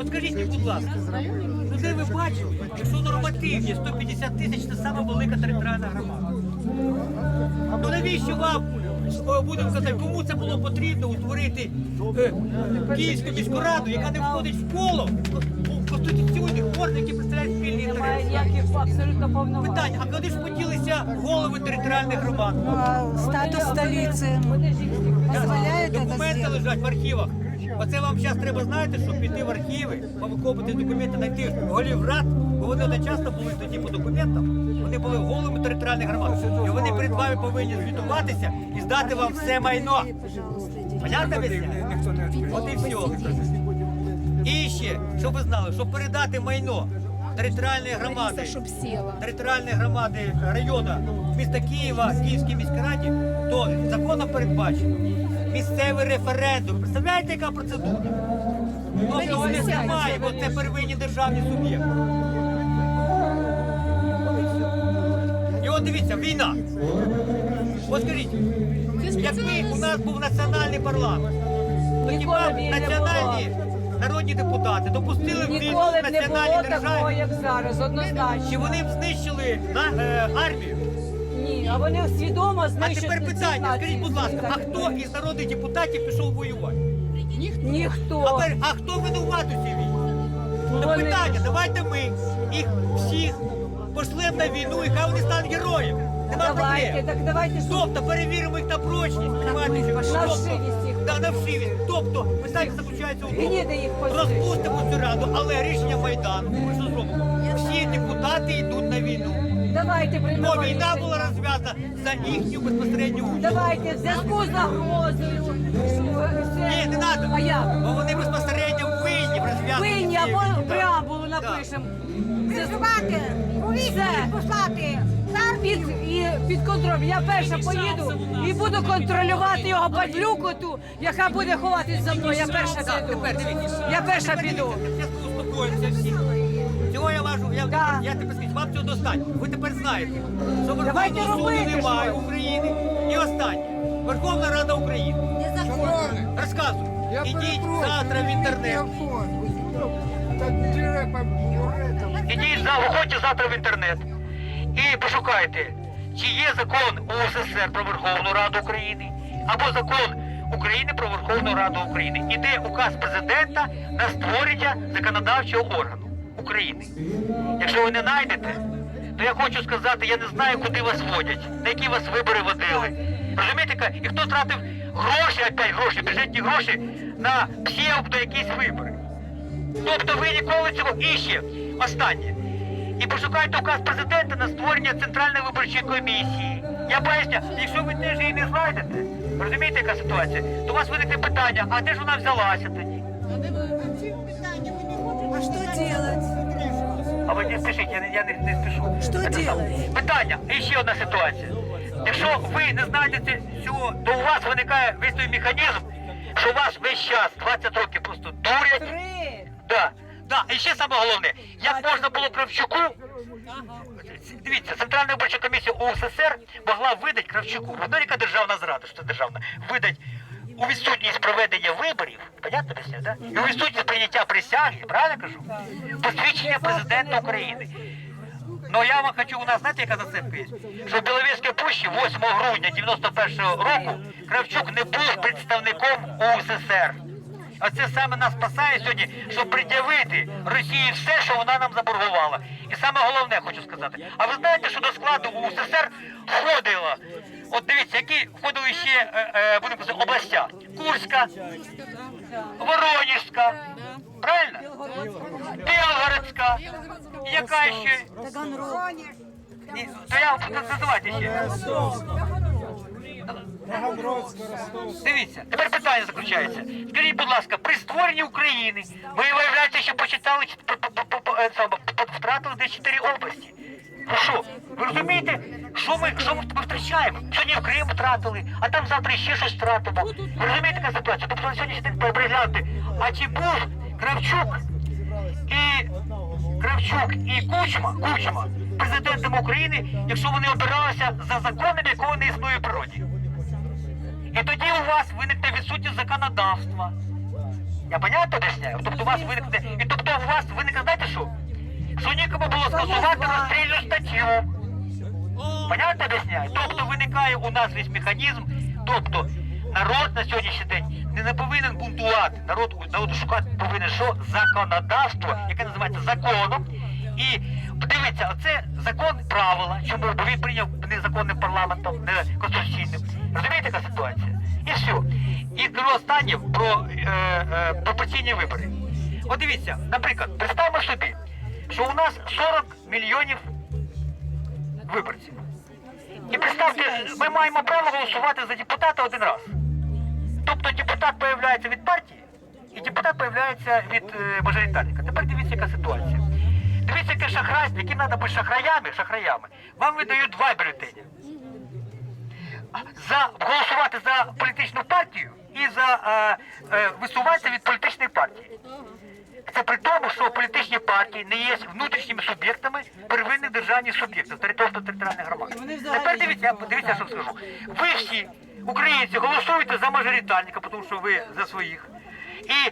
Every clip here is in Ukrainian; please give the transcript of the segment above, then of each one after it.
От скажіть мені, будь ласка, ну де ви бачили, що нормативні 150 тисяч це сама велика територіальна громада? Ну навіщо вам, будемо казати, кому це було потрібно утворити е, Київську міську раду, яка не входить в коло у конституційних органів, які представляють спільні інтереси? ніяких абсолютно повноважень. Питання, а куди ж поділися голови територіальних громад? А Статус это Документи лежать в архівах. Оце вам зараз треба знаєте, щоб піти в архіви, повикопати документи, знайти голів рад, бо вони одночасно були тоді по документам. Вони були головами територіальних громад. І вони перед вами повинні звітуватися і здати вам все майно. Понятно? От і все. І ще, щоб ви знали, щоб передати майно територіальної громади, територіальної громади району міста Києва, Київській міській раді, то законом передбачено місцевий референдум. Представляєте, яка процедура? Ну, його не немає, бо це первинні державні суб'єкти. І от дивіться, війна. От скажіть, якби у нас був національний парламент, то хіба національні народні депутати допустили б війну Ніколи в б не було національній такого, державі? як зараз, однозначно. Чи вони б знищили на, е, армію? А вони свідомо А знищують тепер питання, націю. скажіть, будь ласка, а хто із народних депутатів пішов воювати? А, Ніхто. пер- а хто винуват у цій війні? Ну, вони- питання, давайте ми їх всіх пошлемо на війну і хай вони стануть героями. Нема Давайте, проблем. так давайте що Тобто перевіримо їх на прочність, понімаєте, що- На тобто- вшивість їх. Да, на вшивість. Тобто, питання заключається у тому, Гніди їх розпустимо цю раду, але рішення Майдану, ми що зробимо? Всі депутати йдуть на війну. Давайте Бо приймемо війна була розв'язана за їхню безпосередню участь. Давайте в зв'язку з загрозою. Ні, не треба. А як? Бо вони безпосередньо винні в розв'язанні. Винні цієї або війни. преамбулу напишемо. Визивати, поліцію послати, Під, і, під контролем. Я перша поїду і буду контролювати його падлюку ту, яка буде ховатись за мною. Я перша піду. Я перша Тепер піду. зараз успокоїмося всі. Я я, тепер скажу, вам цього достатньо. Ви тепер знаєте, що Верховного суду немає. України. І останнє. Верховна Рада України. незаконно. Розказую. Я Ідіть завтра в інтернет. Ідіть за, виходьте завтра в інтернет і пошукайте, чи є закон УССР про Верховну Раду України або закон України про Верховну Раду України. Іде указ президента на створення законодавчого органу України. Якщо ви не знайдете, то я хочу сказати, я не знаю, куди вас водять, на які вас вибори водили. Розумієте, і хто тратив гроші, опять гроші, бюджетні гроші на псевдо якісь вибори. Тобто ви ніколи цього і ще останнє. І пошукайте указ президента на створення центральної виборчої комісії. Я поясню, якщо ви теж її не знайдете, розумієте, яка ситуація, то у вас виникне питання, а де ж вона взялася тоді? А что делать? А ви не спішіть, я не, я не, не спішу. Що делать? Питання, і ще одна ситуація. Якщо ви не знайдете цього, то у вас виникає весь той механізм, що вас весь час, 20 років просто дурять, Три. Да, да, і ще саме головне, як можна було Кравчуку, дивіться, Центральна виборча комісія УССР могла видати Кравчуку, вона яка державна зрада, що державна, видати у відсутність проведення виборів, понятно після, да? І у відсутність прийняття присяги, правильно кажу? Посвідчення президента України. Ну я вам хочу, у нас знаєте, яка зацепка є? Що в Біловірській пущі 8 грудня 91-го року Кравчук не був представником УССР. Оце саме нас спасає сьогодні, щоб пред'явити Росії все, що вона нам заборгувала. І саме головне хочу сказати. А ви знаєте, що до складу УССР входило, от дивіться, які входили ще, е, е, будемо казати, областя. Курська, Воронежська, правильно? Білгородська, яка ще? Таганрог. Ні, То я називайте ще. Дивіться, тепер питання заключається. Скажіть, будь ласка, при створенні України ви виявляєте, що почитали е, втратили десь чотири області. Ну що, ви розумієте, що ми, що ми втрачаємо? Сьогодні в Крим втратили, а там завтра ще щось втратимо. Ви розумієте, яка ситуація? Тобто на сьогоднішній день переглянути, а чи був Кравчук і Кравчук і Кучма, Кучма президентом України, якщо вони обиралися за законом, якого не існує в природі. І тоді у вас виникне відсутність законодавства. Я понятно об'ясняю? Тобто у вас виникне, і тобто у вас виникне, знаєте що? Що нікому було скасувати розстрільну статтю. Понятно об'ясняю? Тобто виникає у нас весь механізм, тобто народ на сьогоднішній день не, не повинен бунтувати. Народ, народ шукати повинен що? Законодавство, яке називається законом. І подивіться, оце закон правила, чому бо він прийняв незаконним парламентом, не конституційним. Розумієте, яка ситуація? І все. І скажу останнє про е, е, пропорційні вибори. От дивіться, наприклад, представимо собі, що у нас 40 мільйонів виборців. І представте, ми маємо право голосувати за депутата один раз. Тобто депутат появляється від партії, і депутат появляється від е, мажоритарника. Тепер дивіться, яка ситуація. Дивіться, яке шахрайство, яким треба бути шахраями, шахраями. Вам видають два бюлетені. За голосувати за політичну партію і за е, е, висуватися від політичної партії. Це при тому, що політичні партії не є внутрішніми суб'єктами первинних державних суб'єктів територіальних територіальних громад. Тепер дивіться, дивіться, що скажу. Ви всі, українці, голосуєте за мажоритарника, тому що ви за своїх. І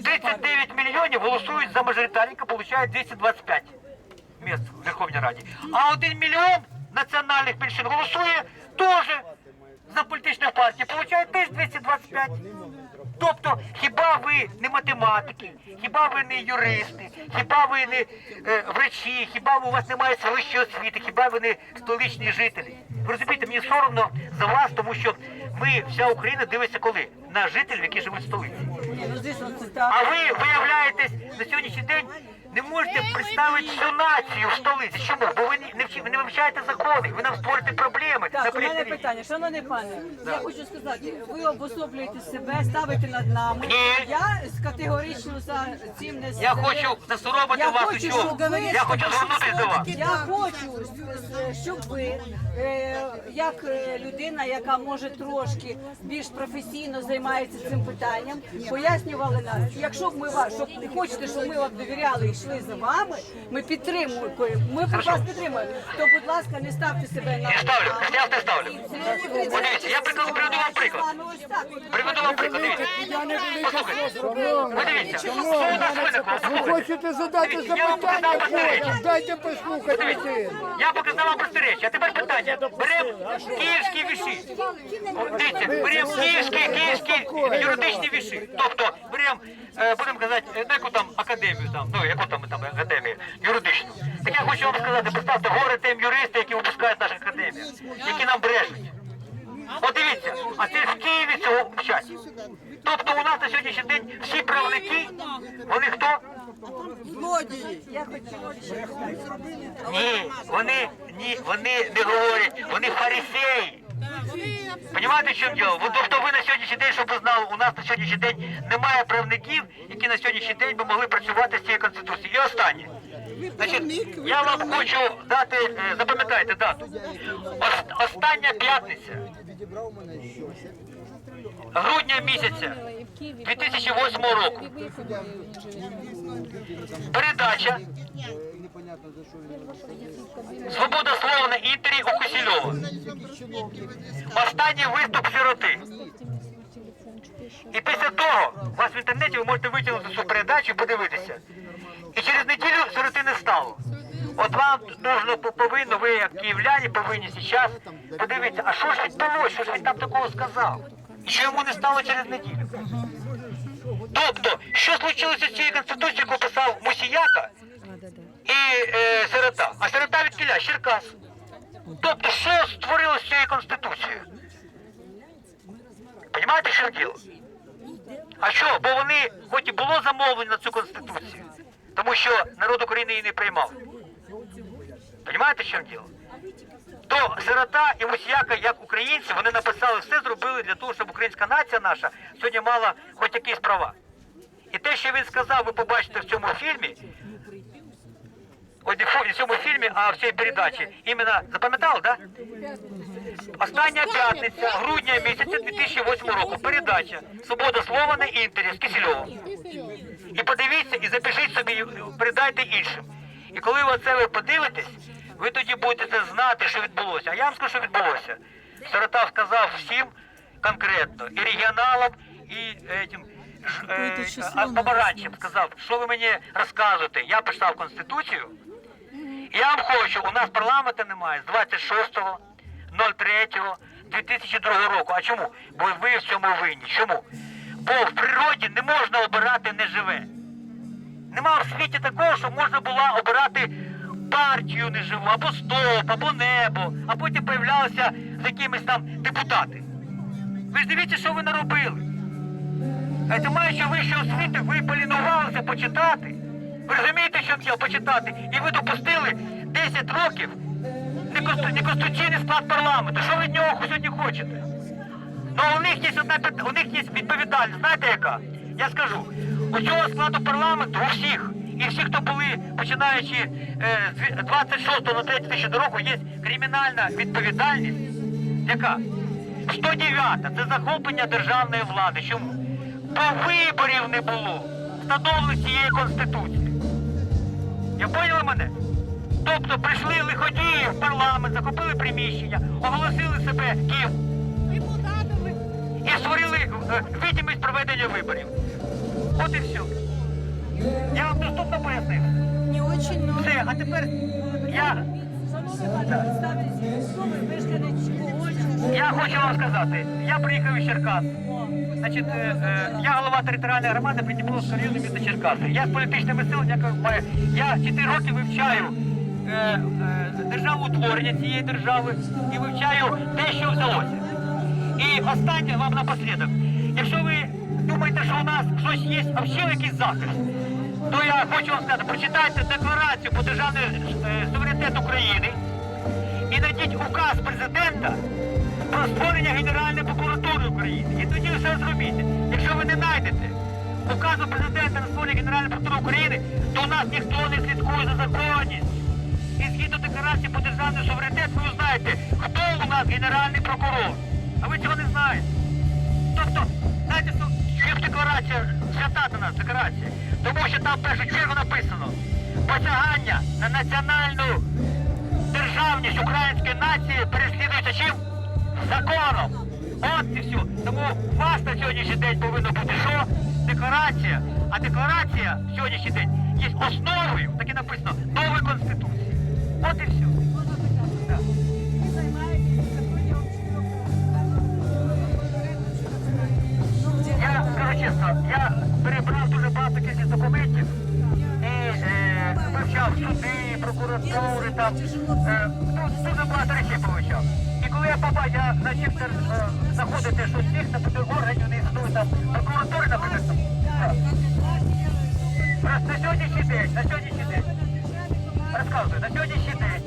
39 мільйонів голосують за мажоритарника, получають 225 місць в Верховній Раді. А 1 мільйон національних меншин голосує теж за політичну партію, получають теж 225. Тобто, хіба ви не математики, хіба ви не юристи, хіба ви не е, врачі, хіба у вас немає вищої освіти, хіба ви не столичні жителі? Ви розумієте, мені соромно за вас, тому що ми, вся Україна дивиться коли? На жителів, які живуть в столиці. Ну. А ви виявляєтесь на сьогоднішній день не можете представити всю націю в столиці. Чому? Бо ви не вчи- ви не вивчаєте закони, ви нам створите проблеми. Так, у мене питання, шановний пане, я хочу сказати, ви обособлюєте себе, ставите над нами. Ні. Я категорично за цим не Я хочу засоромити Я вас хочу, у чому. щоб ви- Я хочу звернутися до вас. Я хочу, щоб ви, е, як е, людина, яка може трошки більш професійно займається цим питанням, пояснювали нас. Якщо б ми вас, щоб не хочете, щоб ми вам довіряли і йшли за вами, ми підтримуємо. Ми вас підтримуємо. То, будь ласка, не ставте себе на Не ставлю, я не ставлю. Подивіться, я приклад, приведу вам приклад. Приведу вам приклад, дивіться. Послухайте, ви що у нас? Ви Послухайте. хочете задати я запитання? речі. Дайте послухати людину. я показав вам прості речі, а тепер питання. Беремо київські віші. Дивіться, беремо київські, київські юридичні віші. Тобто беремо, е, будемо казати, е, ну, яку там академію, там, ну яку там, там академію, юридичну. Так я хочу вам сказати, представте, горе тим юристи, які випускають нашу академію, які нам брешуть. От дивіться, а це в Києві цього вчать. Тобто у нас на сьогоднішній день всі правники, вони хто? Ще Ні, вони ні, вони не говорять, вони фарисеї. Понімаєте, в чому діло? Ви- Тобто ви на сьогоднішній день, щоб ви знали, у нас на сьогоднішній день немає правників, які на сьогоднішній день би могли працювати з цією конституцією. І останнє. Значить, я вам хочу дати, е, запам'ятайте дату. Ос- остання п'ятниця. Грудня місяця 2008 року. Передача Свобода слова на інтері у Кисельова. Останній виступ сироти. І після того у вас в інтернеті ви можете витягнути цю передачу і подивитися. І через неділю сироти не стало. От вам нужно повинно, ви як київляні повинні зараз подивитися, а що ж відбулося, що ж він там такого сказав? І що йому не стало через неділю? Тобто, що случилося з цією конституцією, яку писав Мусіяка і е, сирота? А сирота від кіля, Черкас. Тобто, що створилося з цією конституцією? Понімаєте, що діло? А що? Бо вони, хоч і було замовлення на цю конституцію, тому що народ України її не приймав. Понімаєте, що діло? То сирота і Мусіяка, як українці, вони написали, все зробили для того, щоб українська нація наша сьогодні мала хоч якісь права. І те, що він сказав, ви побачите в цьому фільмі, в цьому фільмі, а в цій передачі, іменно запам'ятали. Да? Остання п'ятниця, грудня місяця 2008 року, передача Свобода слова на інтері з Кисельовим. І подивіться, і запишіть собі, передайте іншим. І коли ви це ви подивитесь, ви тоді будете знати, що відбулося. А я вам скажу, що відбулося. Сирота сказав всім конкретно, і регіоналам, і етим, ж- е, а, надо сказав, що ви мені розказуєте? Я писав Конституцію, я вам хочу, у нас парламенту немає з 26.03.2002 року. А чому? Бо ви в цьому винні. Чому? Бо в природі не можна обирати неживе. Нема в світі такого, що можна було обирати партію неживу, або стоп, або небо, а потім появлялися з якимись там депутати. Ви ж дивіться, що ви наробили. А це маючи вищу освіту, ви полінувалися почитати. Ви розумієте, що хотів почитати? І ви допустили 10 років неконституційний склад парламенту. Що ви від нього сьогодні хочете? Ну у них є одна у них є відповідальність. Знаєте яка? Я скажу, у цього складу парламенту у всіх, і всі, хто були, починаючи е, з 26 на 3 тисячі року, є кримінальна відповідальність. Яка? 109 це захоплення державної влади. Чому? Бо виборів не було, встановлених цієї конституції. Я поняли мене? Тобто прийшли лиходії в парламент, захопили приміщення, оголосили себе Київ і створили е, видимість проведення виборів. От і все. Я вам доступно пояснив. Не очень, но... Все, а тепер я, я хочу вам сказати, я приїхав із Черкас. Значить, е, е, я голова територіальної громади Придніпровського району міста Черкаси. Я з політичними силами. Я 4 роки вивчаю е, е, державоутворення цієї держави і вивчаю те, що взялося. І останнє вам напослідок. Якщо ви думаєте, що у нас щось є, а ще якийсь захист, то я хочу вам сказати, прочитайте декларацію про державний суверенітет України і знайдіть указ президента про створення Генеральної України. І тоді все зрозумієте. Якщо ви не знайдете указу президента на створення Генеральної прокуратури України, то у нас ніхто не слідкує за законністю. І згідно декларації про державний суверенітет, ви узнаєте, хто у нас генеральний прокурор. А ви цього не знаєте. Тобто, знаєте, що декларація свята до нас декларація? Тому що там в першу чергу написано посягання на національну державність української нації переслідується чим? Законом. От і все. Тому у вас на сьогоднішній день повинно бути що? Декларація. А декларація в сьогоднішній день є основою, так і написано, нової конституції. От і все. Законом Я скажу чесно, я перебрав дуже багато кількість документів і е, вивчав суди, прокуратури, там е, ну, дуже багато речей повивчав. І коли я побачив, я почав е, знаходити, що всіх наприклад, органів не існує там прокуратури, наприклад. Просто на сьогоднішній день, на сьогоднішній день, розказую, на сьогоднішній день,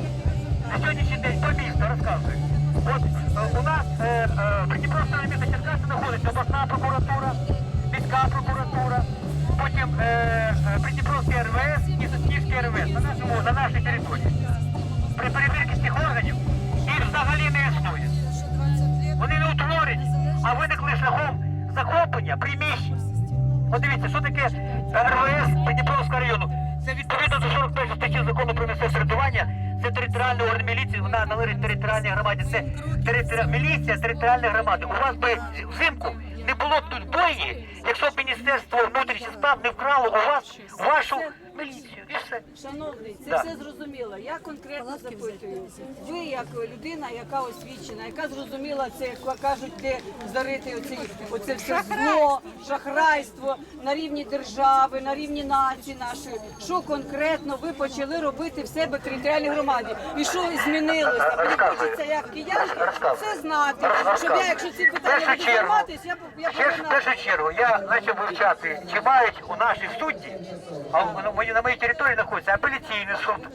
на сьогоднішній день по місту розказую. От е, у нас е, е, в Придніпровському місті Черкаси знаходиться обласна прокуратура, міська прокуратура, потім е, е, Придніпровський РВС і Соснівський РВС на нашому на нашій території. А виникли шляхом захоплення приміщень. От дивіться, що таке РВС Придніпровського району. Це відповідно до 41 статті закону про місцеве середування. Це територіальний орган міліції, вона належить територіальній громаді. Це територи... міліція територіальної громади. У вас би взимку не було б тут бойні, якщо б Міністерство внутрішніх справ не вкрало у вас вашу міліцію. Все. Шановний, це Да. все зрозуміло. Я конкретно запитую. Ви як людина, яка освічена, яка зрозуміла це, як кажуть, де зарити оці, оце все зло, шахрайство на рівні держави, на рівні нації нашої. Що конкретно ви почали робити в себе в територіальній громаді? І що змінилося? Мені хочеться як киянка все знати. Щоб я, якщо ці питання буду займатися, я я в повинна. першу чергу я почав вивчати, чи мають у наших судді, а на моїй, на моїй території знаходиться апеляційний суд,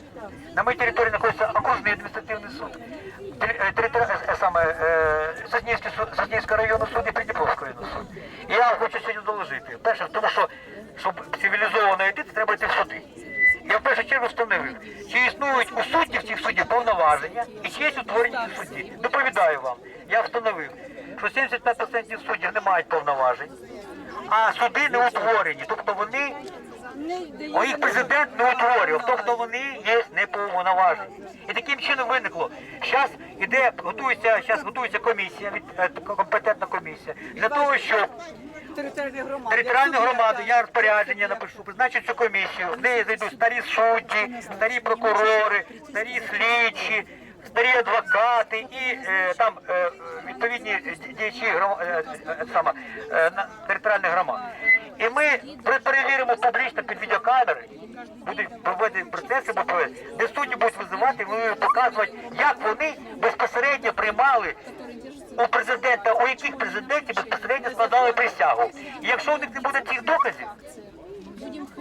на знаходиться окружний адміністративний суд, тери- е, е, е, суд, Соснівського районного суду і Придніпровського районного суду. І я хочу сьогодні доложити. Перше, тому що щоб цивілізовано йти, треба йти в суди. Я в першу чергу встановив, чи існують у суддів цих суддів повноваження і чи є утворені судді. Доповідаю вам, я встановив, що 75% суддів не мають повноважень, а суди не утворені, тобто вони, о, їх президент не утворював, тобто вони є неповноважені. І таким чином виникло. Зараз іде, готується, зараз готується комісія, від, е, компетентна комісія, для того, щоб територіальної громади. я розпорядження напишу, призначу цю комісію. В неї зайдуть старі судді, старі прокурори, старі слідчі, старі адвокати і е, там е, відповідні діячі гром- е, е, саме, е, територіальних громад. І ми перевіримо публічно під відеокамери, будуть проведені процеси, де судді будуть визивати, будемо показувати, як вони безпосередньо приймали у президента, у яких президентів безпосередньо складали присягу. І якщо у них не буде цих доказів,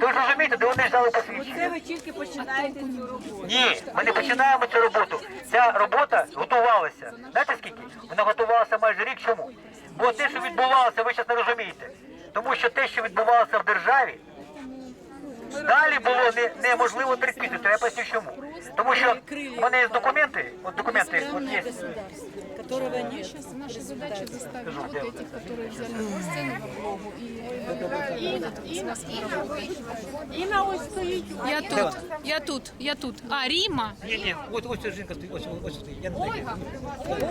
то ж розумієте, де вони взяли Це посвідчення. ви тільки починаєте цю роботу. Ні, ми не починаємо цю роботу. Ця робота готувалася. Знаєте скільки? Вона готувалася майже рік чому? Бо те, що відбувалося, ви зараз не розумієте. Тому що те, що відбувалося в державі, далі було не, неможливо терпіти. То я поясню чому. Тому що в мене є документи, от документи, от є. которого нет. Сейчас наша задача заставить вот этих, которые взяли на сцену во Львову и, и, и нас Я тут, я тут, я тут. А, Рима? Ні, ні, от ось жінка стоїть, ось ось стоїть. Я не знаю. Оля,